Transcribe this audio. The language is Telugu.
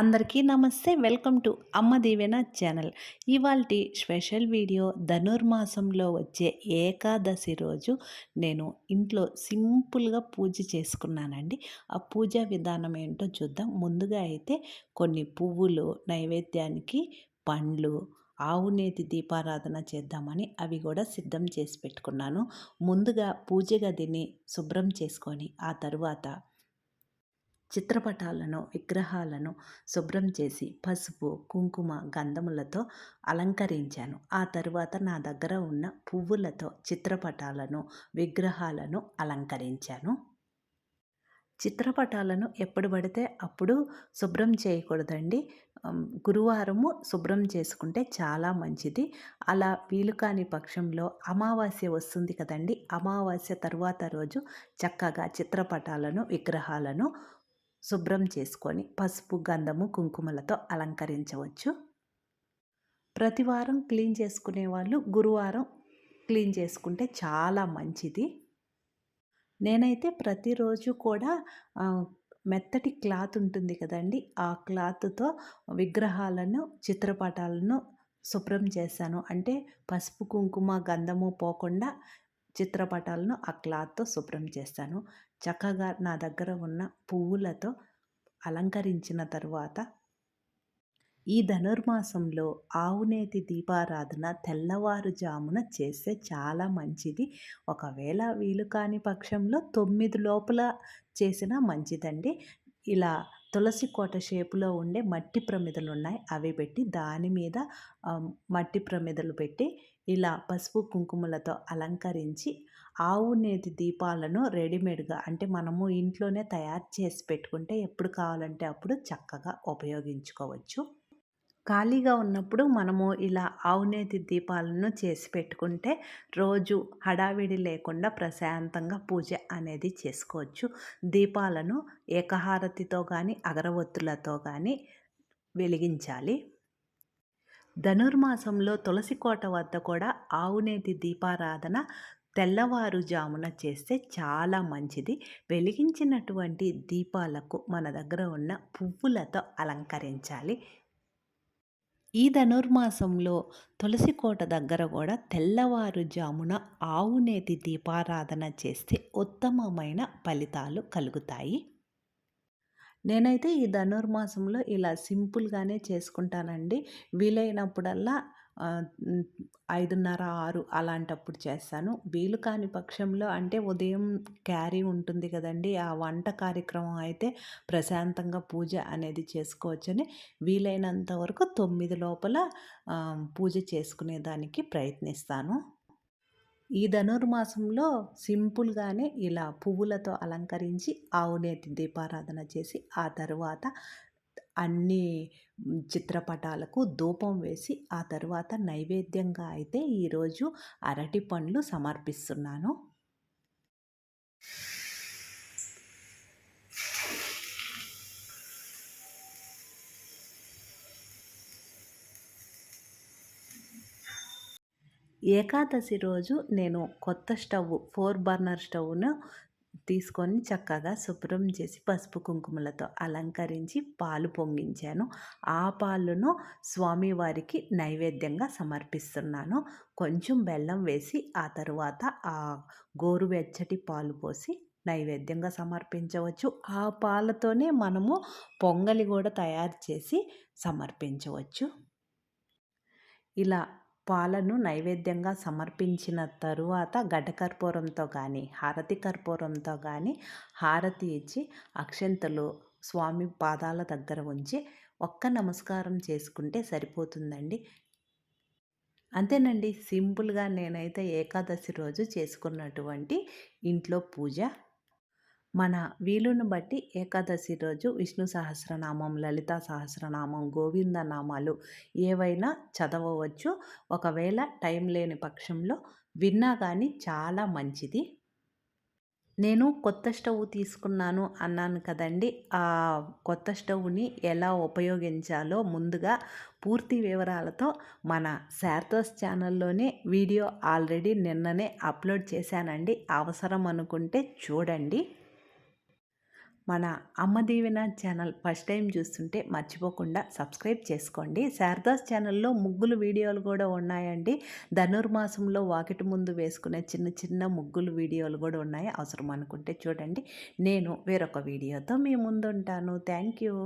అందరికీ నమస్తే. Welcome to Amma Deevena channel. ఇవాల్టి స్పెషల్ వీడియో ధనుర్మాసంలో వచ్చే ఏకాదశి రోజు నేను ఇంట్లో సింపుల్గా పూజ చేసుకున్నానండి. ఆ పూజా విధానం ఏంటో చూద్దాం. ముందుగా అయితే కొన్ని పువ్వులు నైవేద్యానికి పండ్లు ఆవు నేతి దీపారాధన చేద్దామని అవి కూడా సిద్ధం చేసి పెట్టుకున్నాను. ముందుగా పూజ గదిని శుభ్రం చేసుకొని ఆ తరువాత చిత్రపటాలను విగ్రహాలను శుభ్రం చేసి పసుపు కుంకుమ గంధములతో అలంకరించాను. ఆ తరువాత నా దగ్గర ఉన్న పువ్వులతో చిత్రపటాలను విగ్రహాలను అలంకరించాను. చిత్రపటాలను ఎప్పుడు పడితే అప్పుడు శుభ్రం చేయకూడదండి. గురువారము శుభ్రం చేసుకుంటే చాలా మంచిది. అలా వీలు కాని పక్షంలో అమావాస్య వస్తుంది కదండి. అమావాస్య తర్వాత రోజు చక్కగా చిత్రపటాలను విగ్రహాలను శుభ్రం చేసుకొని పసుపు గంధము కుంకుమలతో అలంకరించవచ్చు. ప్రతివారం క్లీన్ చేసుకునే వాళ్ళు గురువారం క్లీన్ చేసుకుంటే చాలా మంచిది. నేనైతే ప్రతిరోజు కూడా మెత్తటి క్లాత్ ఉంటుంది కదండి ఆ క్లాత్తో విగ్రహాలను చిత్రపటాలను శుభ్రం చేశాను. అంటే పసుపు కుంకుమ గంధము పోకుండా చిత్రపటాలను ఆ క్లాత్తో శుభ్రం చేస్తాను. చక్కగా నా దగ్గర ఉన్న పువ్వులతో అలంకరించిన తరువాత ఈ ధనుర్మాసంలో ఆవునేతి దీపారాధన తెల్లవారుజామున చేస్తే చాలా మంచిది. ఒకవేళ వీలు కాని పక్షంలో తొమ్మిది లోపల చేసినా మంచిదండి. ఇలా తులసి కోట షేపులో ఉండే మట్టి ప్రమిదలు ఉన్నాయి అవి పెట్టి దాని మీద మట్టి ప్రమిదలు పెట్టి ఇలా పసుపు కుంకుమలతో అలంకరించి ఆవు నేతి దీపాలను రెడీమేడ్గా అంటే మనము ఇంట్లోనే తయారు చేసి పెట్టుకుంటే ఎప్పుడు కావాలంటే అప్పుడు చక్కగా ఉపయోగించుకోవచ్చు. ఖాళీగా ఉన్నప్పుడు మనము ఇలా ఆవునేతి దీపాలను చేసి పెట్టుకుంటే రోజు హడావిడి లేకుండా ప్రశాంతంగా పూజ అనేది చేసుకోవచ్చు. దీపాలను ఏకహారతితో కానీ అగరవత్తులతో కానీ వెలిగించాలి. ధనుర్మాసంలో తులసి కోట వద్ద కూడా ఆవునేతి దీపారాధన తెల్లవారుజామున చేస్తే చాలా మంచిది. వెలిగించినటువంటి దీపాలకు మన దగ్గర ఉన్న పువ్వులతో అలంకరించాలి. ఈ ధనుర్మాసంలో తులసి కోట దగ్గర కూడా తెల్లవారుజామున ఆవునేతి దీపారాధన చేస్తే ఉత్తమమైన ఫలితాలు కలుగుతాయి. నేనైతే ఈ ధనుర్మాసంలో ఇలా సింపుల్గానే చేసుకుంటానండి. వీలైనప్పుడల్లా ఐదున్నర ఆరు అలాంటప్పుడు చేస్తాను. వీలు కాని పక్షంలో అంటే ఉదయం క్యారీ ఉంటుంది కదండి ఆ వంట కార్యక్రమం అయితే ప్రశాంతంగా పూజ అనేది చేసుకోవచ్చని వీలైనంత వరకు తొమ్మిది లోపల పూజ చేసుకునేదానికి ప్రయత్నిస్తాను. ఈ ధనుర్మాసంలో సింపుల్గానే ఇలా పువ్వులతో అలంకరించి ఆవునేతి దీపారాధన చేసి ఆ తర్వాత అన్ని చిత్రపటాలకు ధూపం వేసి ఆ తర్వాత నైవేద్యంగా అయితే ఈరోజు అరటి పండ్లు సమర్పిస్తున్నాను. ఏకాదశి రోజు నేను కొత్త స్టవ్ ఫోర్ బర్నర్ స్టవ్ను తీసుకొని చక్కగా శుభ్రం చేసి పసుపు కుంకుమలతో అలంకరించి పాలు పొంగించాను. ఆ పాలను స్వామివారికి నైవేద్యంగా సమర్పిస్తున్నాను. కొంచెం బెల్లం వేసి ఆ తరువాత ఆ గోరువెచ్చటి పాలు పోసి నైవేద్యంగా సమర్పించవచ్చు. ఆ పాలతోనే మనము పొంగలి కూడా తయారు చేసి సమర్పించవచ్చు. ఇలా పాలను నైవేద్యంగా సమర్పించిన తరువాత గడ్డకర్పూరంతో కానీ హారతి కర్పూరంతో కానీ హారతి ఇచ్చి అక్షంతలు స్వామి పాదాల దగ్గర ఉంచి ఒక్క నమస్కారం చేసుకుంటే సరిపోతుందండి. అంతేనండి. సింపుల్గా నేనైతే ఏకాదశి రోజు చేసుకున్నటువంటి ఇంట్లో పూజ. మన వీలును బట్టి ఏకాదశి రోజు విష్ణు సహస్రనామం లలిత సహస్రనామం గోవింద నామాలు ఏవైనా చదవవచ్చు. ఒకవేళ టైం లేని పక్షంలో విన్నా కానీ చాలా మంచిది. నేను కొత్త స్టవ్ తీసుకున్నాను అన్నాను కదండి. ఆ కొత్త స్టవ్ని ఎలా ఉపయోగించాలో ముందుగా పూర్తి వివరాలతో మన శార్థోస్ ఛానల్లోనే వీడియో ఆల్రెడీ నిన్ననే అప్లోడ్ చేశానండి. అవసరం అనుకుంటే చూడండి. మన అమ్మ దీవెన ఛానల్ ఫస్ట్ టైం చూస్తుంటే మర్చిపోకుండా సబ్స్క్రైబ్ చేసుకోండి. శారదాస్ ఛానల్లో ముగ్గులు వీడియోలు కూడా ఉన్నాయండి. ధనుర్మాసంలో వాకిటి ముందు వేసుకునే చిన్న చిన్న ముగ్గులు వీడియోలు కూడా ఉన్నాయి. అవసరం అనుకుంటే చూడండి. నేను వేరొక వీడియోతో మీ ముందుంటాను. Thank you.